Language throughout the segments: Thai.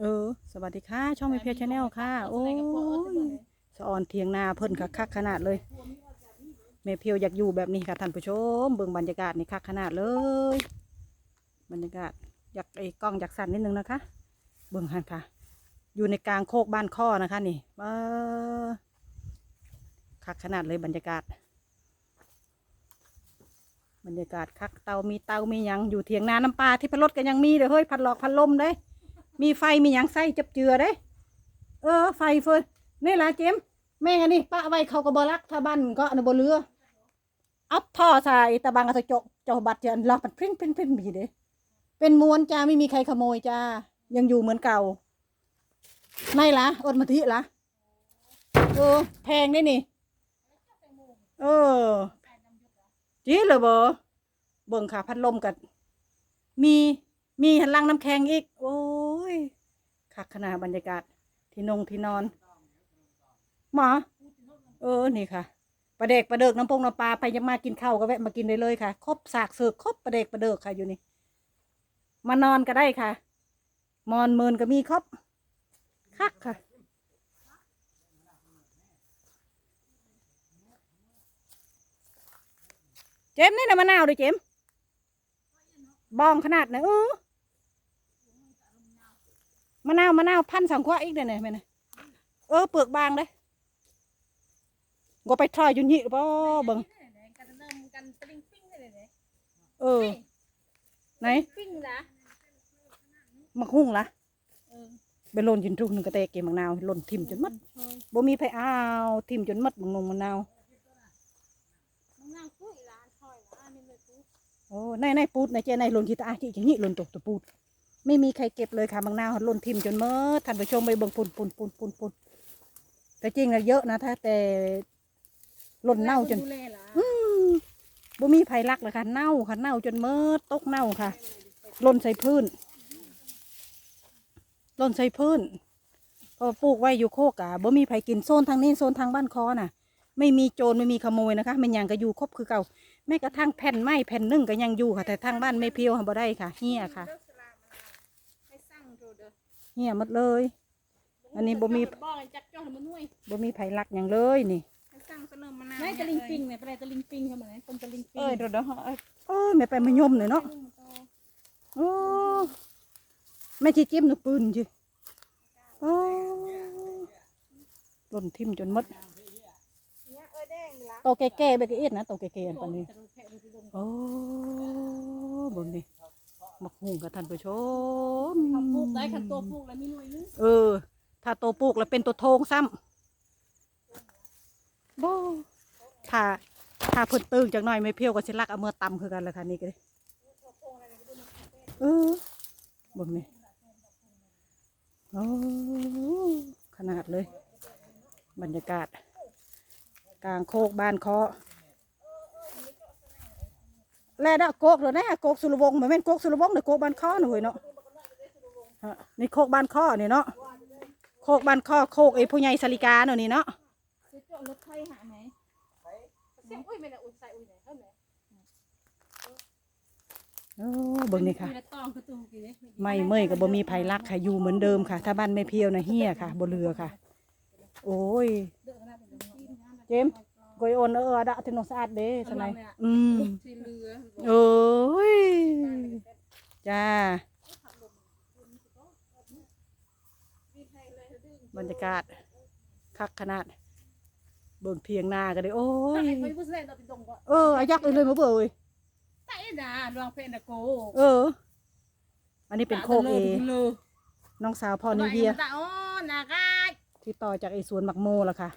เออ สวัสดีค่ะ ช่องมีเพียชแนลค่ะ โอ้ยสะออนเทียงนาเพิ่นคักคักๆขนาดเลยแม่เพียวอยากอยู่แบบนี้ค่ะท่านผู้ชม เบิ่งบรรยากาศนี่คักขนาดเลย บรรยากาศอยากไอ้กล้องอยากสั่นนิดนึงนะคะ เบิ่งหันค่ะ อยู่ในกลางโคกบ้านข้อนะคะนี่ว้าคักขนาดเลยบรรยากาศ บรรยากาศคักเตามีเตามีหยังอยู่เถียงนาน้ำปลาที่พัดรถกันยังมีเด้อเฮ้ยพัดหลอกพัดลมเด้ มีไฟมีหยังใส่จับเจือเด้ เออ ไฟเฟินนี่ล่ะเจมแม่งอันนี้ป้าไว้เขาก็บรักถ้าบ้านก็อนนบเรืออัพท่อใส่ตะบังกระจกเจ้าบัตรเจนล็อกมันพริ้นพริ้นพริ้นมีเด้เป็นม้วนจ้าไม่มีใครขโมยจ้ายังอยู่เหมือนเก่าไม่ละอดมาทิละเออแพงได้นี่เออจีเลยบ่เบิ่งค่ะพัดลมกันมีมีหันลังน้ำแข็งอีก โอ้ คักขนาดบรรยากาศที่นงที่นอน หมอ เออนี่ค่ะประเด็กประเดิกน้ำปงน้ำปลาไปยังมากินข้าวก็แวะมากินได้เลยค่ะ ครบสากเสือกครบประเด็กประเดิกค่ะอยู่นี่ มานอนก็ได้ค่ะ มอนเมินก็มีครบคักค่ะเจมส์นี่นะมะนาวเลยเจมส์บองขนาดไหนเออ มะนาวมะนาวพันสังขวาอีกเด้อเนี่ยแม่นะเออเปลือกบางเลยก็ไปทรอยอยุ่นยี่บ่เบิ่งกันเริ่มกันตะลิงปิ้งเลยเนี่ยเออ ไหนปิ้งนะมักหุ่งละเออไปหล่นจินทุกหนึ่งกระเตกเกมมังนาวหล่นทิ่มจนหมัดบ่มีไผอ้าวทิ่มจนหมัดมังนงมังนาวมันนั่งคุยร้านคอยร้านนี่เลยกูโอ้ในในปูดในเจในหล่นกีตาร์จีอย่างนี้หล่นตกตะปูด ไม่มีใครเก็บเลยค่ะมังนาวหล่นทิ่มจนเมื่อท่านผู้ชมไปเบิ่งปุ่นปุ่นปุ่นปุ่นปุ่นแต่จริงอะเยอะนะถ้าแต่หล่นเน่าจนดูแลล่ะอืมบ่มีไผรักเลยค่ะเน่าค่ะเน่าจนเมื่อตกเน่าค่ะหล่นใส่พื้นหล่นใส่พื้นพอปลูกไว้อยู่โคกอะบ่มีไผกินโซนทางนี้โซนทางบ้านคอน่ะ ไม่มีโจรไม่มีขโมยนะคะมันยังก็อยู่ครบคือเก่าแม้กระทั่งแผ่นไม้แผ่นหนึ่งก็ยังอยู่ค่ะ แต่ทางบ้านไม่เพียวค่ะบ่ได้ค่ะเฮียค่ะ ให้สั่งโดดเด้อ เฮียหมดเลย อันนี้บ่มีบ่อยจักจ้องมันนุ่ยบ่มีไผรักอย่างเลยนี่ให้สั่งเสนอมานาวไม่ตะลิงปิ้งเนี่ยไปตะลิงปิ้งเข้ามาไหนต้มตะลิงปิ้งเอ้ยเดี๋ยวเดี๋ยวเอ้ยเอ้ยแม่ไปมายมหน่อยเนาะโอ้แม่จีจิ้มหนูปืนจีโอ้หล่นทิ่มจนหมดเนี่ยเออแดงละโตแก่ๆไปก็เอ็ดนะโตแก่ๆอันปานนี้โอ้เบนนี่ มักหุงกับท่านผู้ชมเขาปลูกได้ขันตัวปลูกแล้วมีหน่วยนึงเออ ถ้าโตปลูกแล้วเป็นตัวโทงซ้ำบ่ถ้าถ้าเพิ่นตึงจากหน่อยไม่เพียวก็สิลักเอามือตำคือกันแหละค่ะนี่ก็ได้เออเบิ่งนี่โอ้ขนาดเลย บรรยากาศ กลางโคกบ้านเคาะ แล่ดอกโกกเลยนะโกกสุรวงศ์เหมือนเป็นโกกสุรวงศ์หรือโกกบ้านเคาะหน่อยเนาะฮะนี่โคกบ้านเคาะนี่เนาะโคกบ้านเคาะโคกไอ้ผู้ใหญ่สลิกาเนาะนี่เนาะซื้อเจาะรถไฟหาไหมเสียงอุ้ยไม่ได้อุ้ยใส่อุ้ยไหนเท่าไหร่โอ้เบิ่งนี่ค่ะมีแต่ตองกระตูกี่เนี่ยไม่เมื่อยกับบ่มีไผรักค่ะอยู่เหมือนเดิมค่ะ ถ้าบ้านไม่เพียวนะเฮียค่ะบ่เรือค่ะ โอ้ยเดือดขนาดเป็นปีนงานเจมส์ กอยโอนเออดะที่นองสะอาดเด้สนายอืมสีเรือโอ้ยจ้าบรรยากาศคักขนาด เบิ่งเทียงนากันเลยโอ้ยไอ้คนผู้แสดงเราติดตรงก็เอออายักเลยเลยมาเบื่อเว้ยใส่ดาลองเพลงตะโกเออ อันนี้เป็นโคกเอน้องสาวพ่อนิวเวียตาอ๋อนากาที่ต่อจากไอ้สวนหมักโมล่ะค่ะ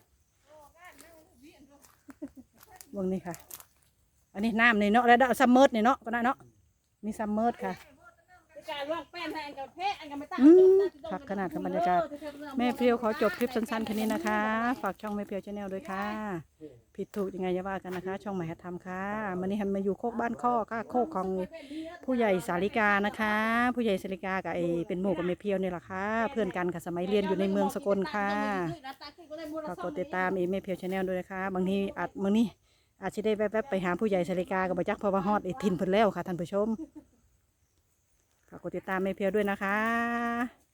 เบิ่งนี่ค่ะ อันนี้น้ำนี่เนาะแล้วซัมเมอร์นี่เนาะก็ได้เนาะนี่ซัมเมอร์ค่ะการลองแป้นแทนกับเพะอันกันไม่ตั้งอืมคักขนาดกับบรรยากาศแม่เพียวขอจบคลิปสั้นๆแค่นี้นะคะ ฝากช่องแม่เพียวชาแนลด้วยค่ะ ผิดถูกยังไงอย่าว่ากันนะคะ ช่องใหม่หัดทำค่ะมันนี้หันมาอยู่โคกบ้านข้อค่ะโคกของผู้ใหญ่สาริกานะคะ ผู้ใหญ่สาริกากับไอเป็นหมู่กับแม่เพียวนี่แหละค่ะ เพื่อนกันค่ะสมัยเรียนอยู่ในเมืองสกลค่ะฝากกดติดตามเอแม่เพียวชาแนลด้วยนะคะ บางทีอาจบางนี้ อาจจะได้แวบๆไปหาผู้ใหญ่สริกากับบัจักพอว่าฮอดไอทินเพิ่นแล้วค่ะท่านผู้ชมฝากกดติดตามแม่เพียวด้วยนะคะ